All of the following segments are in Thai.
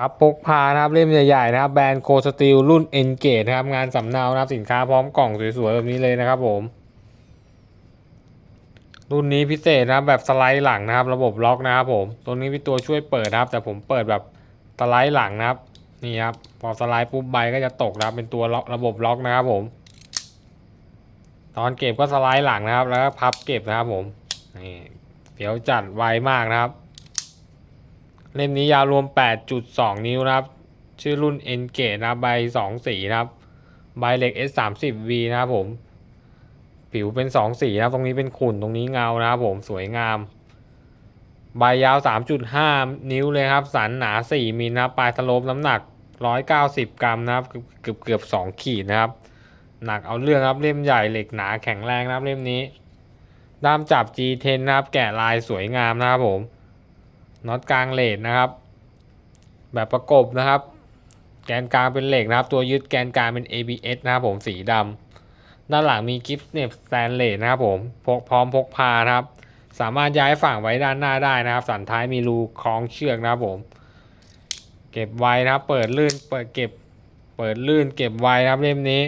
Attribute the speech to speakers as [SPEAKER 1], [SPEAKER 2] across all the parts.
[SPEAKER 1] พับพกพานะครับเล่มใหญ่ๆนะครับแบรนด์โคสตีลรุ่นเอ็นเกตนะครับงานสำเนานะครับสินค้าพร้อมกล่องสวยๆแบบนี้เลยนะครับผม รุ่นนี้พิเศษนะครับแบบสไลด์หลังนะครับ ระบบล็อกนะครับผมตัวนี้มีตัวช่วยเปิดนะครับ แต่ผมเปิดแบบสไลด์หลังนะครับนี่ครับพอสไลด์ปุ๊บใบก็จะตกนะครับ เป็นตัวล็อกระบบล็อกนะครับผม ตอนเก็บก็สไลด์หลังนะครับ แล้วก็พับเก็บนะครับผมนี่เดี๋ยวจัดไวมากนะครับ เล่มนี้ยาวรวม 8.2 นิ้วนะครับ ชื่อรุ่น N g a t e นะครับใบ2สีนะครับใบเหล็ก S 3 0 V นะครับผม ผิวเป็น 2 สีนะครับ ตรงนี้เป็นขุ่นตรงนี้เงานะครับผมสวยงาม ใบยาว 3.5 นิ้วเลยครับ สันหนา 4มิลนะครับปลายสโลปน้ำหนัก 190 กรัมนะครับ เกือบเกือบเกือบ2ขีดนะครับ หนักเอาเรื่องครับเล่มใหญ่เหล็กหนาแข็งแรงนะครับเล่มนี้ด้ามจับ G10 นะครับ แกะลายสวยงามนะครับผม น็อตกลางเลดนะครับ แบบประกบนะครับ แกนกลางเป็นเหล็กนะครับ ตัวยึดแกนกลางเป็น ABS นะครับผมสีดำด้านหลังมีกิฟต์เน็บสแตนเลสนะครับผมพกพร้อมพกพานะครับ สามารถย้ายฝั่งไว้ด้านหน้าได้นะครับ สันท้ายมีรูคล้องเชือกนะครับผม เก็บไว้นะครับ เปิดลื่นเปิดเก็บเปิดลื่นเก็บไว้นะครับเล่มนี้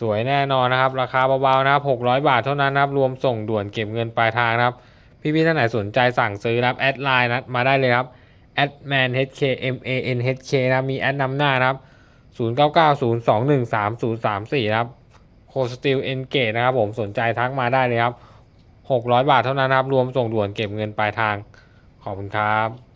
[SPEAKER 1] สวยแน่นอนนะครับ ราคาเบาๆนะครับ600 บาทเท่านั้นนะครับ รวมส่งด่วนเก็บเงินปลายทางนะครับ พี่ๆท่านไหนสนใจสั่งซื้อนะครับแอดไลน์นะมาได้เลยครับแอดแมน HK M A N H K นะครับมีแอดนำหน้านะครับ 0990213034 นะครับโคสติลเอนเกตนะครับผมสนใจทักมาได้เลยครับ 600 บาทเท่านั้นครับ รวมส่งด่วนเก็บเงินปลายทาง ขอบคุณครับ